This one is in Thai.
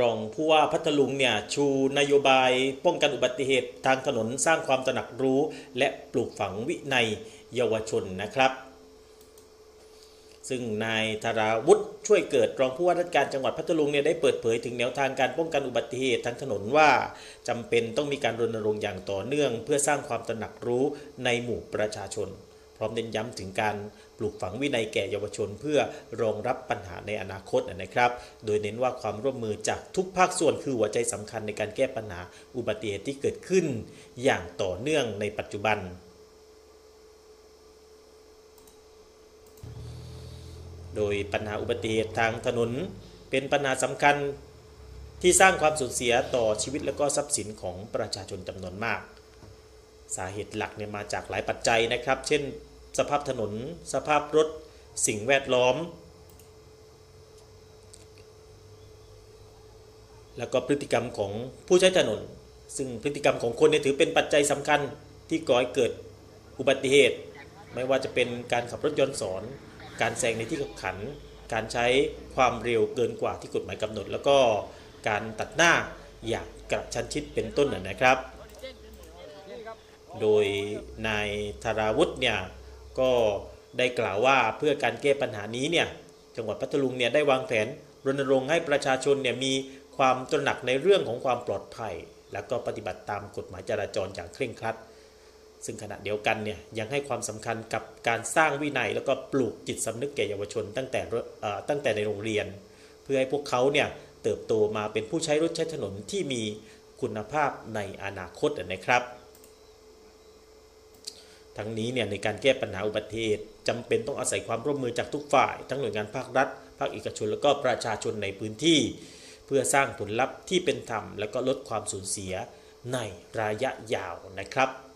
รองผู้ว่าพัทลุงเนี่ยชูนโยบายป้องกันอุบัติเหตุทางถนนสร้างความตระหนักรู้ และปลูกฝังวินัยเยาวชนนะครับ ซึ่งนายธราวุฒิช่วยเกิดรองผู้ว่าราชการจังหวัดพัทลุงเนี่ยได้เปิดเผยถึงแนวทางการป้องกันอุบัติเหตุทางถนนว่าจำเป็นต้องมีการรณรงค์อย่างต่อเนื่อง เพื่อสร้างความตระหนักรู้ในหมู่ประชาชน พร้อมเน้นย้ำถึงการปลูกฝังวินัยแก่เยาวชน เพื่อรองรับปัญหาในอนาคตนะครับ โดยเน้นว่าความร่วมมือจากทุกภาคส่วนคือหัวใจสำคัญในการแก้ปัญหาอุบัติเหตุที่เกิดขึ้น อย่างต่อเนื่องในปัจจุบันโดยปัญหาอุบัติเหตุทางถนน เป็นปัญหาสำคัญที่สร้างความสูญเสียต่อชีวิตและก็ทรัพย์สินของประชาชนจำนวนมาก สาเหตุหลักเนี่ยมาจากหลายปัจจัยนะครับ เช่น สภาพถนน สภาพรถ สิ่งแวดล้อม แล้วก็พฤติกรรมของผู้ใช้ถนน ซึ่งพฤติกรรมของคนเนี่ยถือเป็นปัจจัยสำคัญที่ก่อให้เกิดอุบัติเหตุ ไม่ว่าจะเป็นการขับรถยนต์สอน การแซงในที่ขับขัน การใช้ความเร็วเกินกว่าที่กฎหมายกำหนด แล้วก็การตัดหน้าอย่างกระชั้นชิดเป็นต้นนะนะครับ โดยนายธาราวุฒิเนี่ย ก็ได้กล่าวว่าเพื่อการแก้ปัญหานี้เนี่ยจังหวัดพัทลุงเนี่ยได้วางแผนรณรงค์ให้ประชาชนเนี่ยมีความตระหนักในเรื่องของความปลอดภัย แล้วก็ปฏิบัติตามกฎหมายจราจรอย่างเคร่งครัด ซึ่งขณะเดียวกันเนี่ยยังให้ความสำคัญกับการสร้างวินัย แล้วก็ปลูกจิตสำนึกแก่เยาวชนตั้งแต่ตั้งแต่ในโรงเรียน เพื่อให้พวกเขาเนี่ยเติบโตมาเป็นผู้ใช้รถใช้ถนนที่มีคุณภาพในอนาคตนะครับ ทั้งนี้เนี่ยในการแก้ปัญหาอุบัติเหตุจำเป็นต้องอาศัยความร่วมมือจากทุกฝ่าย ทั้งหน่วยงานภาครัฐ ภาคเอกชน และก็ประชาชนในพื้นที่ เพื่อสร้างผลลัพธ์ที่เป็นธรรม และก็ลดความสูญเสียในระยะยาวนะครับ